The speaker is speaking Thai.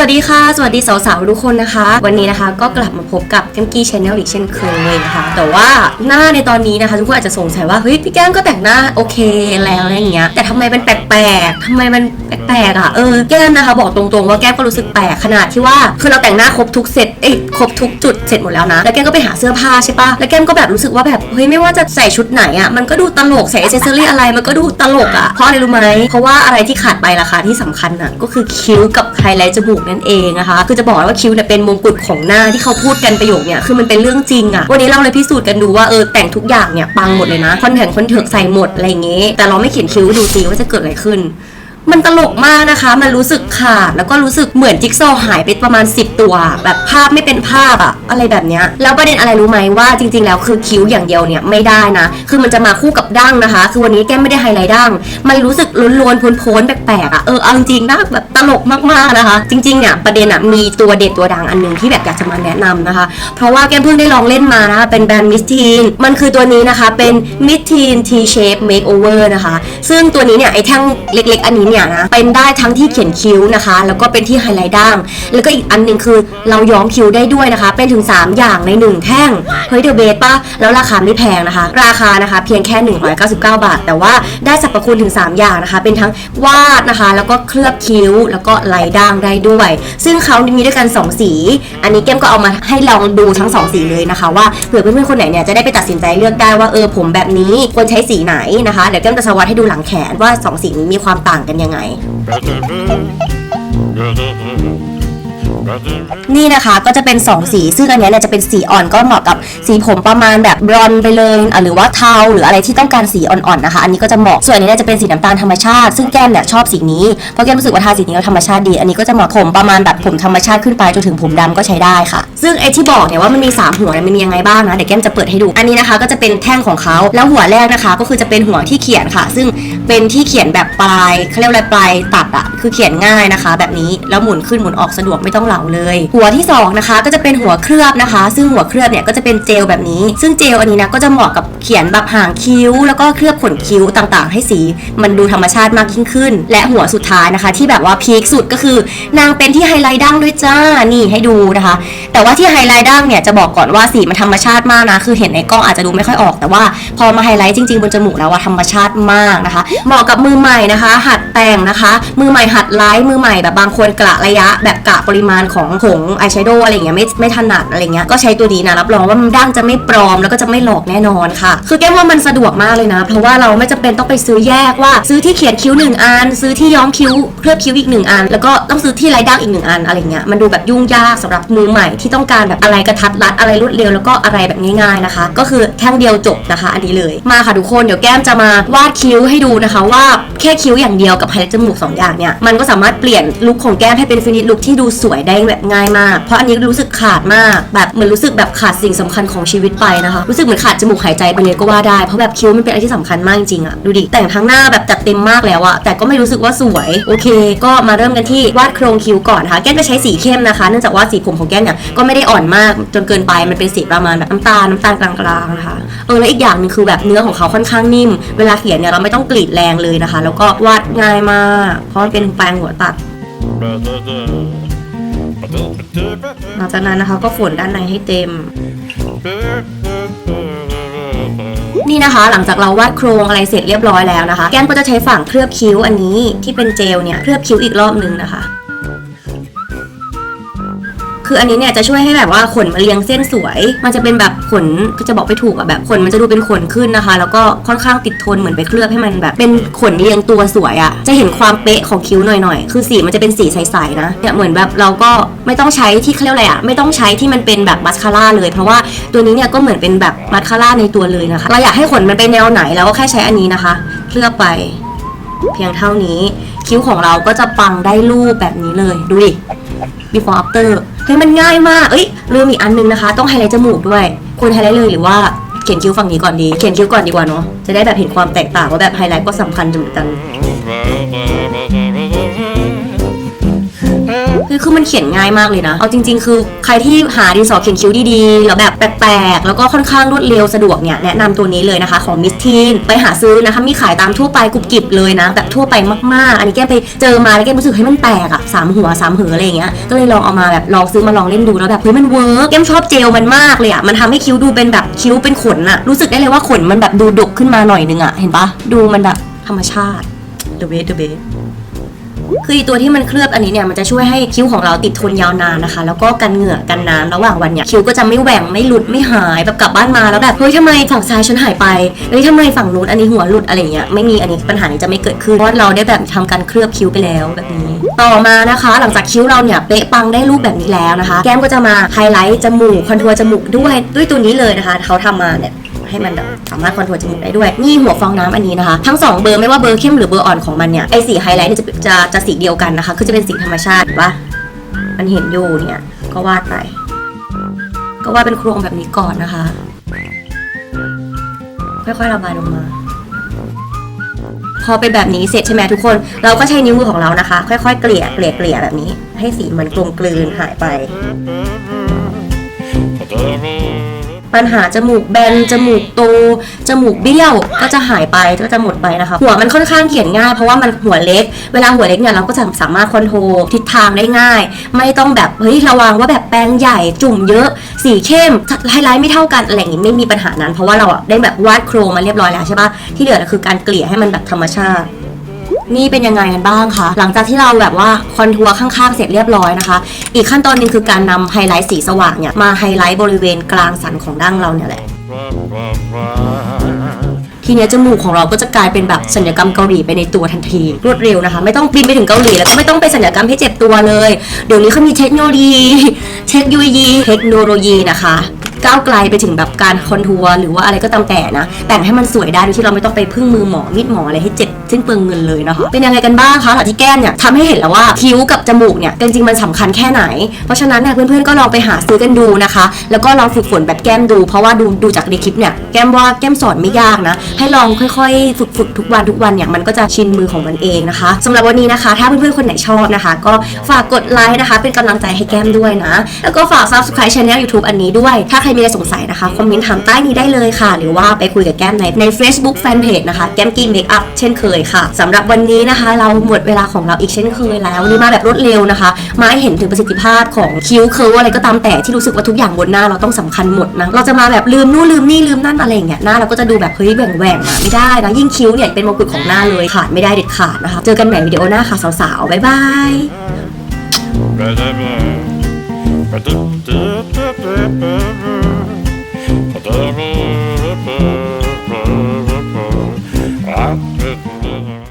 วัสดีค่ะ สวัสดีสาวๆทุกคนนะคะ วันนี้นะคะก็กลับมาพบกับแก้มกี้ชาแนลอีกเช่นเคยนะคะแต่ว่าหน้าในตอนนี้นะคะ ทุกคนอาจจะสงสัยว่าเฮ้ยพี่แก้มก็แต่งหน้าโอเคแล้วอะไรอย่างเงี้ยแต่ทำไมมันแปลกๆทำไมมันแปลกๆอะเออแก้มนะคะ บอกตรงๆว่าแก้มก็รู้สึกแปลกขนาดที่ว่าคือเราแต่งหน้าครบทุกเซตเอ้ยครบทุกจุดเสร็จหมดแล้วนะแล้วแก้มก็ไปหาเสื้อผ้าใช่ปะแล้วแก้มก็แบบรู้สึกว่าแบบเฮ้ยไม่ว่าจะใส่ชุดไหนอะมันก็ดูตลกใส่อเซซอรี่อะไรมันก็ดูตลกอะเพราะอะไรรู้ไหมเพราะว่าอะไรที่ขาดไปราคาที่สำคัญอะก็คือคิ้วกับไฮไลท์จมูกนั่นเองนะคะ คือจะบอกว่าคิ้วเนี่ยเป็นมงกุฎของหน้าที่เขาพูดกันประโยคเนี่ยคือมันเป็นเรื่องจริงอะวันนี้เราเลยพิสูจน์กันดูว่าเออแต่งทุกอย่างเนี่ยปังหมดเลยนะคอนแทคคอนเถิกใส่หมดอะไรเงี้ยแต่เราไม่เขียนคิ้วดูซิว่าจะเกิดอะไรขึ้น มันตลกมากนะคะ มันรู้สึกขาด แล้วก็รู้สึกเหมือนจิ๊กซอว์หายไปประมาณ 10 ตัว แบบภาพไม่เป็นภาพอะอะไรแบบเนี้ย แล้วประเด็นอะไรรู้ไหมว่าจริง ๆ แล้วคือคิ้วอย่างเดียวเนี่ยไม่ได้นะ คือมันจะมาคู่กับดั้งนะคะ คือวันนี้แก้มไม่ได้ไฮไลท์ดั้ง มันรู้สึกล้วนๆพ้นๆแปลกๆอะเออเอาจริงๆนะแบบตลกมากๆนะคะ จริงๆเนี่ยประเด็นอะมีตัวเด็ดตัวดังอันหนึ่งที่แบบอยากจะมาแนะนำนะคะ เพราะว่าแก้มเพิ่งได้ลองเล่นมานะคะเป็นแบรนด์มิสทีนมันคือตัวนี้นะคะเป็นมิสทีน T-shape makeover นะคะ ซึ่งตัวนี้เนี่ยไอ้แท่งเล็ก ๆ อันนี้เนี่ยนะเป็นได้ทั้งที่เขียนคิ้วนะคะ แล้วก็เป็นที่ไฮไลท์ดั้งแล้วก็อีกอันหนึ่งคือเราย้อมคิ้วได้ด้วยนะคะ เป็นถึง 3 อย่างใน 1 แท่งเฮ้ยเดอะเบสป่ะแล้วราคาไม่แพงนะคะ ราคานะคะเพียงแค่ 199 บาท แต่ว่าได้สรรพคุณถึง 3 อย่างนะคะ เป็นทั้งวาดนะคะ แล้วก็เคลือบคิ้ว แล้วก็ไลท์ดั้งได้ด้วย ซึ่งเขามีด้วยกัน 2 สี อันนี้แก้มก็เอามาให้ลองดูทั้ง 2 สีเลยนะคะ ว่าเผื่อเพื่อนๆคนไหนเนี่ยจะได้ไปตัดสินใจเลือกได้ว่าเออผมแบบนี้ควรใช้สีไหนนะคะเดี๋ยวแก้มจะสวัสดให้ดูหลังแขนว่า 2 สีนี้มีความต่างกันยังไง นี่นะคะก็จะเป็น 2 สีซึ่งอันเนี้ยเนี่ยจะเป็นสีอ่อนก็เหมาะกับสีผมประมาณแบบบรอนไปเลยอะหรือว่าเทาหรืออะไรที่ต้องการสีอ่อนๆนะคะ อันนี้ก็จะเหมาะส่วนอันนี้เนี่ยจะเป็นสีน้ำตาลธรรมชาติ ซึ่งแก้มเนี่ยชอบสีนี้เพราะแก้มรู้สึกว่าทาสีนี้แล้วธรรมชาติดี อันนี้ก็จะเหมาะผมประมาณแบบผมธรรมชาติขึ้นไปจนถึงผมดำก็ใช้ได้ค่ะ ซึ่งไอที่บอกเนี่ยว่ามันมีสามหัวเนี่ยมันมียังไงบ้างนะเดี๋ยวแก้มจะเปิดให้ดูอันนี้นะคะ ก็จะเป็นแท่งของเขาแล้วหัวแรกนะคะ ก็คือจะเป็นหัวที่เขียนค่ะ ซึ่งเป็นที่เขียนแบบปลายเขาเรียกว่าอะไรปลายตัดอะคือเขียนง่ายนะคะ แบบนี้แล้วหมุนขึ้นหมุนออกสะดวกไม่ต้องหลาเลย หัวที่สองนะคะก็จะเป็นหัวเคลือบนะคะ ซึ่งหัวเคลือบเนี่ยก็จะเป็นเจลแบบนี้ ซึ่งเจลอันนี้นะก็จะเหมาะกับ ขียนแบบหางคิ้ว แล้วก็เคลือบขนคิ้วต่างๆ ให้สี มันดูธรรมชาติมากยิ่งขึ้น และหัวสุดท้ายนะคะ ที่แบบว่าพีคสุดก็คือนางเป็นที่ไฮไลท์ดั้งด้วยจ้านี่ให้ดูนะคะ แต่ว่าที่ไฮไลท์ดั้งเนี่ยจะบอกก่อนว่าสีมันธรรมชาติมากนะคือเห็นในกล้องอาจจะดูไม่ค่อยออก แต่ว่าพอมาไฮไลท์จริงๆบนจมูกแล้วว่าธรรมชาติมากนะคะ เหมาะกับมือใหม่นะคะ หัดแต่งนะคะ มือใหม่หัดไลท์มือใหม่แบบบางคนกะระยะ แบบกะปริมาณของผงอายแชโดว์อะไรเงี้ยไม่ไม่ถนัดอะไรเงี้ยก็ใช้ตัวนี้นะรับรองว่ามันดั้งจะไม่ปลอมแล้วก็จะไม่หลอกแน่นอนค่ะคือแก้มว่ามันสะดวกมากเลยนะ เพราะว่าเราไม่จำเป็นต้องไปซื้อแยกว่า ซื้อที่เขียนคิ้วหนึ่งอัน ซื้อที่ย้อมคิ้วเคลือบคิ้วอีกหนึ่งอัน แล้วก็ต้องซื้อที่ไลท์ดั้งอีกหนึ่งอันอะไรเงี้ยมันดูแบบยุ่งยากสำหรับมือใหม่ที่ต้องการแบบอะไรกระทัดรัดอะไรรวดเร็วแล้วก็อะไรแบบง่ายๆนะคะ ก็คือแท่งเดียวจบนะคะ อันนี้เลยมาค่ะทุกคนเดี๋ยวแก้มจะมาวาดคิ้วให้ดูนะคะว่าแค่คิ้วอย่างเดียวกับไฮไลท์จมูกสองอย่างเนี่ยมันก็สามารถเปลี่ยนลุคของแก้มให้เป็นฟินิชลุคที่ดูสวยได้แบบง่ายมาก เพราะอันนี้รู้สึกขาดมากแบบเหมือนรู้สึกแบบขาดสิ่งสำคัญของชีวิตไปนะคะ รู้สึกเหมือนขาดจมูกหายใจไปเลยก็ว่าได้เพราะแบบคิ้วมันเป็นอะไรที่สำคัญมากจริงๆอะดูดิแต่งทั้งหน้าแบบจัดเต็มมากแล้วอะแต่ก็ไม่รู้สึกว่าสวยโอเค ก็มาเริ่มกันที่วาดโครงคิ้วก่อนนะคะแก้มจะใช้สีเข้มนะคะ เนื่องจากว่าสีผมของแก้มเนี่ยก็ไม่ได้อ่อนมากจนเกินไปมันเป็นสีประมาณแบบน้ำตาลน้ำตาลกลางๆนะคะเออแล้วอีกอย่างหนึงคือแบบเนื้อของเขาค่อนข้างนิ่ม เวลาเขียนเนี่ยเราไม่ต้องกรีดแรงเลยนะคะ แล้วก็วาดง่ายมาก เพราะมันเป็นแปรงหัวตัดหลังจากนั้นนะคะก็ฝนด้านในให้เต็ม นี่นะคะ หลังจากเราวาดโครงอะไรเสร็จเรียบร้อยแล้วนะคะ แก้มก็จะใช้ฝั่งเคลือบคิ้วอันนี้ที่เป็นเจลเนี่ยเคลือบคิ้วอีกรอบนึงนะคะ คืออันนี้เนี่ยจะช่วยให้แบบว่าขนมาเรียงเส้นสวย มันจะเป็นแบบขนก็จะบอกไปถูกอะแบบขนมันจะดูเป็นขนขึ้นนะคะ แล้วก็ค่อนข้างติดทนเหมือนไปเคลือบให้มันแบบ เป็นขนเรียงตัวสวยอะจะเห็นความเป๊ะของคิ้วหน่อยๆ คือสีมันจะเป็นสีใสๆนะเนี่ยเหมือนแบบเราก็ไม่ต้องใช้ที่เขาเรียกอะไรอะไม่ต้องใช้ที่มันเป็นแบบมัสคาร่าเลย เพราะว่าตัวนี้เนี่ยก็เหมือนเป็นแบบมัสคาร่าในตัวเลยนะคะ เราอยากให้ขนมันเป็นแนวไหนเราก็แค่ใช้อันนี้นะคะเคลือบไป เพียงเท่านี้ คิ้วของเราก็จะปังได้รูปแบบนี้เลยดูดิ before after เฮ้ยมันง่ายมาก เอ้ยลืมอีกอันนึงนะคะ ต้องไฮไลท์จมูกด้วย ควรไฮไลท์เลยหรือว่าเขียนคิ้วฝั่งนี้ก่อนดี เขียนคิ้วก่อนดีกว่าเนาะ จะได้แบบเห็นความแตกต่างว่าแบบไฮไลท์ก็สำคัญเหมือนกัน คือคือมันเขียนง่ายมากเลยนะ เอาจริง ๆ คือใครที่หาดินสอเขียนคิ้วดีๆแล้วแบบแปลกๆ แล้วก็ค่อนข้างรวดเร็วสะดวกเนี่ยแนะนำตัวนี้เลยนะคะของมิสทีนไปหาซื้อนะคะมีขายตามทั่วไปกรุบกริบเลยนะแบบทั่วไปมากๆ อันนี้แกไปเจอมาแล้วแกรู้สึกให้มันแปลกอะสามหัวสามเหออะไรอย่างเงี้ยก็เลยลองเอามาแบบลองซื้อมาลองเล่นดูแล้วแบบเฮ้ยมันเวิร์กแกมชอบเจลมันมากเลยอะมันทำให้คิ้วดูเป็นแบบคิ้วเป็นขนอะรู้สึกได้เลยว่าขนมันแบบดูดกขึ้นมาหน่อยนึงอะเห็นปะดูมันแบบธรรมชาติ the best the best คืออีตัวที่มันเคลือบอันนี้เนี่ยมันจะช่วยให้คิ้วของเราติดทนยาวนานนะคะ แล้วก็กันเหงื่อกันน้ำระหว่างวันเนี่ยคิ้วก็จะไม่แหว่งไม่หลุดไม่หายแบบกลับบ้านมาแล้วแบบเฮ้ยทำไมฝั่งซ้ายฉันหายไปเฮ้ยทำไมฝั่งนู้นอันนี้หัวหลุดอะไรเงี้ยไม่มีอันนี้ปัญหานี้จะไม่เกิดขึ้นเพราะเราได้แบบทำการเคลือบคิ้วไปแล้วแบบนี้ ต่อมานะคะ หลังจากคิ้วเราเนี่ยเป๊ะปังได้รูปแบบนี้แล้วนะคะ แก้มก็จะมาไฮไลท์จมูกคอนทัวร์จมูกด้วยด้วยตัวนี้เลยนะคะเขาทำมาเนี่ย ให้มันแบบสามารถคอนโทรลจมูกได้ด้วย นี่หัวฟองน้ำอันนี้นะคะ ทั้ง 2 เบอร์ไม่ว่าเบอร์เข้มหรือเบอร์อ่อนของมันเนี่ยไอสีไฮไลท์เนี่ยจะจะจะสีเดียวกันนะคะ คือจะเป็นสีธรรมชาติเห็นปะมันเห็นอยู่เนี่ยก็วาดไป ก็วาดเป็นโครงแบบนี้ก่อนนะคะ ค่อยๆระบายลงมาพอเป็นแบบนี้เสร็จใช่ไหมทุกคน เราก็ใช้นิ้วมือของเรานะคะ ค่อยๆ เกลี่ยเกลี่ยเกลี่ยแบบนี้ ให้สีมันกลมกลืนหายไป ปัญหาจมูกแบน จมูกโต จมูกเบี้ยว ก็จะหายไป ก็จะหมดไปนะคะ หัวมันค่อนข้างเขียนง่าย เพราะว่ามันหัวเล็ก เวลาหัวเล็กเนี่ยเราก็จะสามารถคอนโทรลทิศทางได้ง่าย ไม่ต้องแบบ เฮ้ย ระวังว่าแบบแปรงใหญ่จุ่มเยอะ สีเข้มไฮไลท์ไม่เท่ากัน อะไรอย่างงี้ไม่มีปัญหานั้น เพราะว่าเราอะได้แบบวาดโครงมาเรียบร้อยแล้วใช่ปะที่เหลือคือการเกลี่ยให้มันแบบธรรมชาติ นี่เป็นยังไงกันบ้างคะหลังจากที่เราแบบว่าคอนทัวร์ข้างๆเสร็จเรียบร้อยนะคะ อีกขั้นตอนหนึงคือการนำไฮไลท์สีสว่างเนี่ยมาไฮไลท์บริเวณกลางสันของดั้งเราเนี่ยแหละ ทีเนี้ยจมูกของเราก็จะกลายเป็นแบบสัญญกรรมเกาหลีไปในตัวทันที รวดเร็วนะคะ ไม่ต้องบินไปถึงเกาหลีแล้วก็ไม่ต้องไปสัญญกรรมให้เจ็บตัวเลย เดี๋ยวนี้เขามีเทคโนโลยี เทคโนโลยีเทคโนโลยีนะคะ ก้าวไกลไปถึงแบบการคอนทัวร์หรือว่าอะไรก็ตามแต่นะ แต่งให้มันสวยได้โดยที่เราไม่ต้องไปพึ่งมือหมอมีดหมออะไรให้เจ็บซึ่งเปลืองเงินเลยนะคะเป็นยังไงกันบ้างคะหลังที่แก้มเนี่ยทำให้เห็นแล้วว่าคิ้วกับจมูกเนี่ยจริงๆมันสำคัญแค่ไหน เพราะฉะนั้นเนี่ยเพื่อนๆก็ลองไปหาซื้อกันดูนะคะ แล้วก็ลองฝึกฝนแบบแก้มดู เพราะว่าดูดูจากในคลิปเนี่ยแก้มว่าแก้มสอนไม่ยากนะ ให้ลองค่อยๆ ฝึกฝึกทุกวันทุกวันเนี่ยมันก็จะชินมือของมันเองนะคะสำหรับวันนี้นะคะ ถ้าเพื่อนๆคนไหนชอบนะคะ ก็ฝากกดไลค์นะคะ เป็นกำลังใจให้แก้มด้วยนะ แล้วก็ฝาก subscribe channel YouTube อันนี้ด้วยถ้าใครมีอะไรสงสัยนะคะ คอมเมนต์ถามใต้นี้ได้เลยค่ะ หรือว่าไปคุยกับแก้มในใน Facebook Fanpage นะคะ แก้มกี้เมคอัพเช่นเคยค่ะสำหรับวันนี้นะคะ เราหมดเวลาของเราอีกเช่นเคยแล้ววันนี้มาแบบรวดเร็วนะคะมาให้เห็นถึงประสิทธิภาพของคิ้วเคิร์อะไรก็ตามแต่ที่รู้สึกว่าทุกอย่างบนหน้าเราต้องสำคัญหมดนะเราจะมาแบบลืมนู่นลืมนี่ลืมนั่นอะไรอย่างเงี้ยหน้าเราก็จะดูแบบเฮ้ยแหว่งแหว่งอะไม่ได้นะยิ่งคิ้วเนี่ยเป็นมงกุฎของหน้าเลยขาดไม่ได้เด็ดขาดนะคะเจอกันใหม่วิดีโอหน้าค่ะสาวๆบ๊ายบาย Ba-da-ba. Ba-da-da-da-da-da. Ba-da-ba.